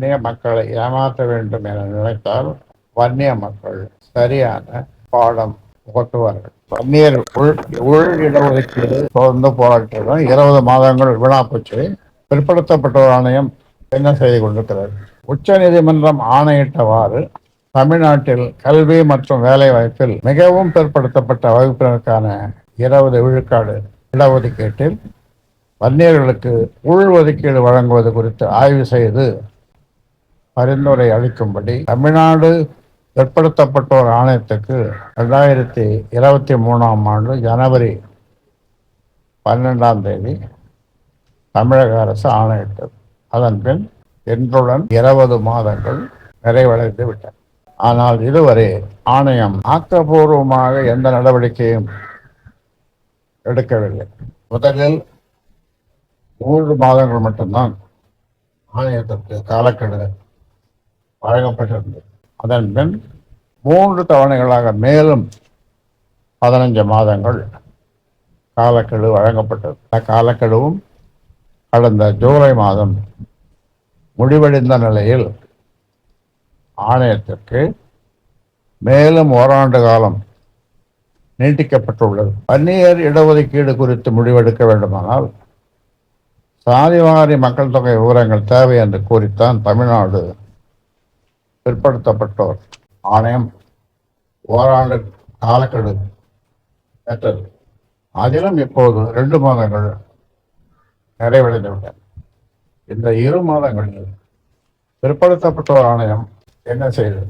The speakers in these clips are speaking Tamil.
வன்னிய மக்களை ஏமாற்ற வேண்டும் என நினைத்தால் வன்னிய மக்கள் சரியான பாடம் புகட்டுவார்கள். வன்னியர் உள் உள் இடஒதுக்கீடு தொடர்ந்து போராட்டம் இருபது மாதங்கள் வீணா போச்சு. பிற்படுத்தப்பட்டோர் ஆணையம் என்ன செய்து கொண்டிருக்கிறது? உச்ச நீதிமன்றம் ஆணையிட்டவாறு தமிழ்நாட்டில் கல்வி மற்றும் வேலை வாய்ப்பில் மிகவும் பிற்படுத்தப்பட்ட வகுப்பினருக்கான இருபது விழுக்காடு இடஒதுக்கீட்டில் வன்னியர்களுக்கு உள் ஒதுக்கீடு வழங்குவது குறித்து ஆய்வு செய்து பரிந்துரை அளிக்கும்படி தமிழ்நாடு பிற்படுத்தப்பட்டோர் ஆணையத்துக்கு ரெண்டாயிரத்தி இருபத்தி மூணாம் ஆண்டு ஜனவரி பன்னெண்டாம் தேதி தமிழக அரசு ஆணையிட்டது. அதன் பின் இன்றுடன் இருபது மாதங்கள் நிறைவடைந்து விட்டன. ஆனால் இதுவரை ஆணையம் ஆக்கப்பூர்வமாக எந்த நடவடிக்கையும் எடுக்கவில்லை. முதலில் மூன்று மாதங்கள் மட்டும்தான் ஆணையத்திற்கு காலக்கெடு வழங்கப்பட்டிருந்தது அதன் பின் மூன்று தவணைகளாக மேலும் பதினஞ்சு மாதங்கள் காலக்கெடு வழங்கப்பட்டது. அந்த காலக்கெடுவும் கடந்த ஜூலை மாதம் முடிவடைந்த நிலையில் ஆணையத்திற்கு மேலும் ஓராண்டு காலம் நீட்டிக்கப்பட்டுள்ளது. வன்னியர் இடஒதுக்கீடு குறித்து முடிவெடுக்க வேண்டுமானால் சாதிவாரி மக்கள் தொகை விவரங்கள் தேவை என்று கூறித்தான் தமிழ்நாடு பிற்படுத்தப்பட்டோர். ஆணையம் ஓராண்டு காலக்கெடு பெற்றது அதிலும் இப்போது ரெண்டு மாதங்கள் நிறைவடைந்துவிட்டன. இந்த இரு மாதங்களில் பிற்படுத்தப்பட்டோர் ஆணையம் என்ன செய்தது?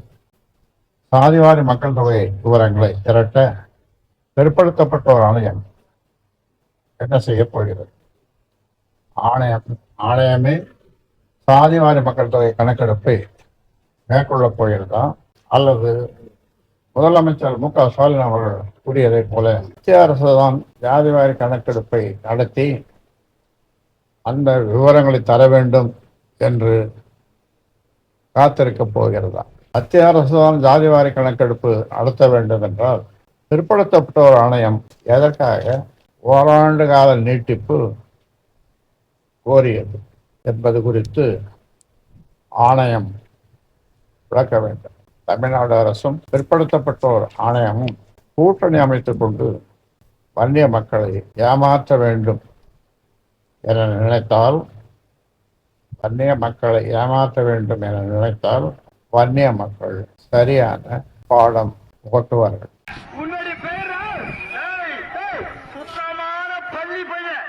சாதிவாரி மக்கள் தொகை விவரங்களை திரட்ட பிற்படுத்தப்பட்டோர் ஆணையம் என்ன செய்ய போகிறது? ஆணையம் ஆணையமே சாதிவாரி மக்கள் தொகை கணக்கெடுப்பை மேற்கொள்ளப் போகிறதா அல்லது முதலமைச்சர் மு க ஸ்டாலின் அவர்கள் கூறியதைப் போல மத்திய அரசு தான் ஜாதிவாரி கணக்கெடுப்பை நடத்தி அந்த விவரங்களை தர வேண்டும் என்று காத்திருக்கப் போகிறதா? மத்திய அரசு தான் ஜாதிவாரி கணக்கெடுப்பு நடத்த வேண்டும் என்றால் பிற்படுத்தப்பட்டோர் ஆணையம் எதற்காக ஓராண்டு கால நீட்டிப்பு கோரியது என்பது குறித்து ஆணையம் விளக்க வேண்டும் தமிழ்நாடு அரசும் பிற்படுத்தப்பட்டோர் ஆணையமும் கூட்டணி அமைத்துக் கொண்டு வன்னிய மக்களை ஏமாற்ற வேண்டும் என நினைத்தால் வன்னிய மக்களை ஏமாற்ற வேண்டும் என நினைத்தால் வன்னிய மக்கள் சரியான பாடம் புகட்டுவார்கள். சுத்தமான பள்ளி பையன்.